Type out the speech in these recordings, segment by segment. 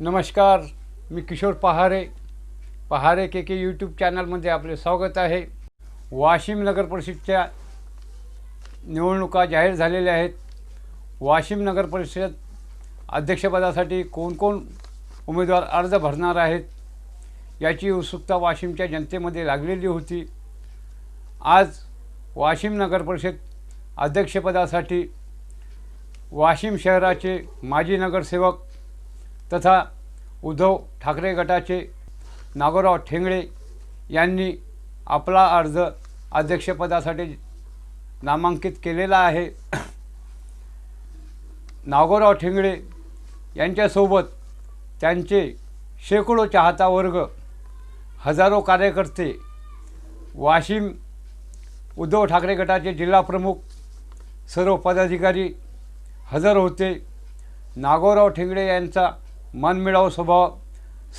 नमस्कार मी किशोर पहारे. पहारे के के यूट्यूब चॅनलमध्ये आपले स्वागत आहे. वाशिम नगर परिषदच्या निवडणुका जाहीर झालेल्या आहेत. वाशिम नगर परिषद अध्यक्षपदासाठी कोण कोण उमेदवार अर्ज भरणार आहेत याची उत्सुकता वाशिमच्या जनतेमध्ये लागलेली होती. आज वाशिम नगर परिषद अध्यक्षपदासाठी वाशिम शहराचे माजी नगरसेवक तथा उद्धव ठाकरे गटाचे नागोराव ठेंगळे यांनी आपला अर्ज अध्यक्षपदासाठी नामांकित केलेला आहे. नागोराव ठेंगळे यांच्यासोबत त्यांचे शेकडो चाहता वर्ग हजारो कार्यकर्ते वाशिम उद्धव ठाकरे गटाचे जिल्हाप्रमुख सर्व पदाधिकारी हजर होते. नागोराव ठेंगडे यांचा मनमिळाव स्वभाव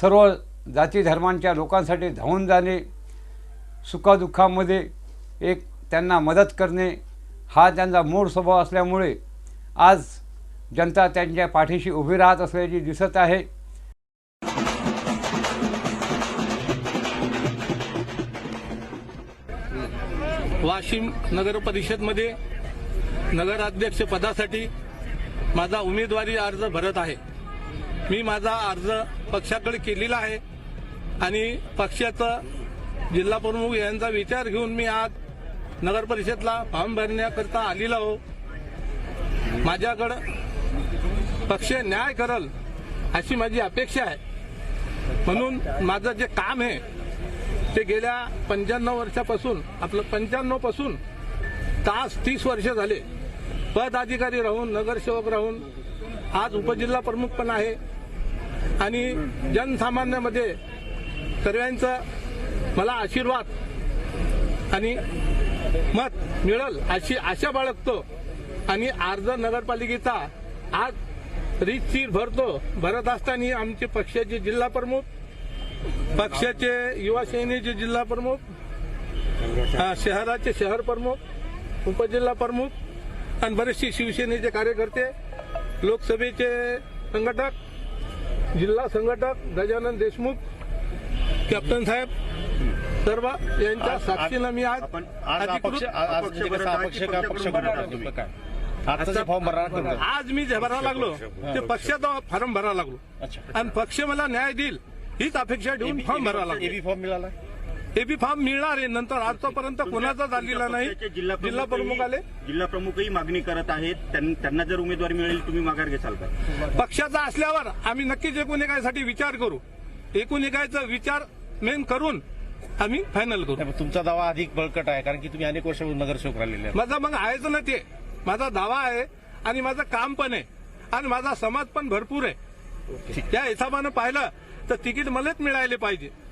सर्व जाती धर्मांच्या लोकांसाठी धावून जाणे सुखादुःखामध्ये एक त्यांना मदत करणे हा त्यांचा मूळ स्वभाव असल्यामुळे आज जनता त्यांच्या पाठीशी उभी राहत असल्याची दिसत आहे. वाशिम नगर परिषदमध्ये नगराध्यक्ष पदासाठी माझा उमेदवारी अर्ज भरत आहे. मी माझा अर्ज पक्षाकडे केलेला आहे आणि पक्षाचा जिल्हा प्रमुख यांचा विचार घेऊन मी आज नगर परिषदला फॉर्म भरण्याकरता आलेलो हो माझ्याकडं पक्ष न्याय करल अशी माझी अपेक्षा आहे. म्हणून माझं जे काम आहे ते गेल्या पंच्याण्णव वर्षापासून आपलं पंच्याण्णवपासून तास तीस वर्ष झाले. पदाधिकारी राहून नगरसेवक राहून आज उपजिल्हा प्रमुख पण आहे. आणि जनसामान्यामध्ये सर्वांचा मला आशीर्वाद आणि मत मिळेल अशी आशा बाळगतो आणि अर्ज नगरपालिकेचा आज रीतशीर भरतो. भरत असताना आमचे पक्षाचे जिल्हा प्रमुख पक्षाचे युवा सेनेचे जिल्हा प्रमुख शहराचे शहर प्रमुख उपजिल्हा प्रमुख आणि बरेचसे शिवसेनेचे कार्यकर्ते लोकसभेचे संघटक जिल्हा संघटक गजानन देशमुख कॅप्टन साहेब सर्व यांच्या साक्षीनं मी आज आज मी जे भरायला लागलो ते पक्षाचा फॉर्म भरायला लागलो. अच्छा आणि पक्ष मला न्याय देईल हीच अपेक्षा ठेवून फॉर्म भरायला लागलो. फॉर्म मिळाला? एबी फॉर्म मिळणार आहे. नंतर आजपर्यंत कोणाचा झालेला नाही. जिल्हा प्रमुख आले. जिल्हा प्रमुखही मागणी करत आहेत. त्यां- त्यांना जर उमेदवारी मिळेल तुम्ही माघार घेसाल का? पक्षाचा असल्यावर आम्ही नक्कीच एकूण एकासाठी विचार करू. एकूण एकाचा विचार मेन करून आम्ही फायनल करू. तुमचा दावा अधिक बळकट आहे कारण की तुम्ही अनेक वर्ष नगरसेवक राहिलेले माझा मग आहेच ना ते. माझा दावा आहे आणि माझं काम पण आहे. आणि माझा समाज पण भरपूर आहे. त्या हिशोबानं पाहिलं तर तिकीट मलाच मिळायला पाहिजे.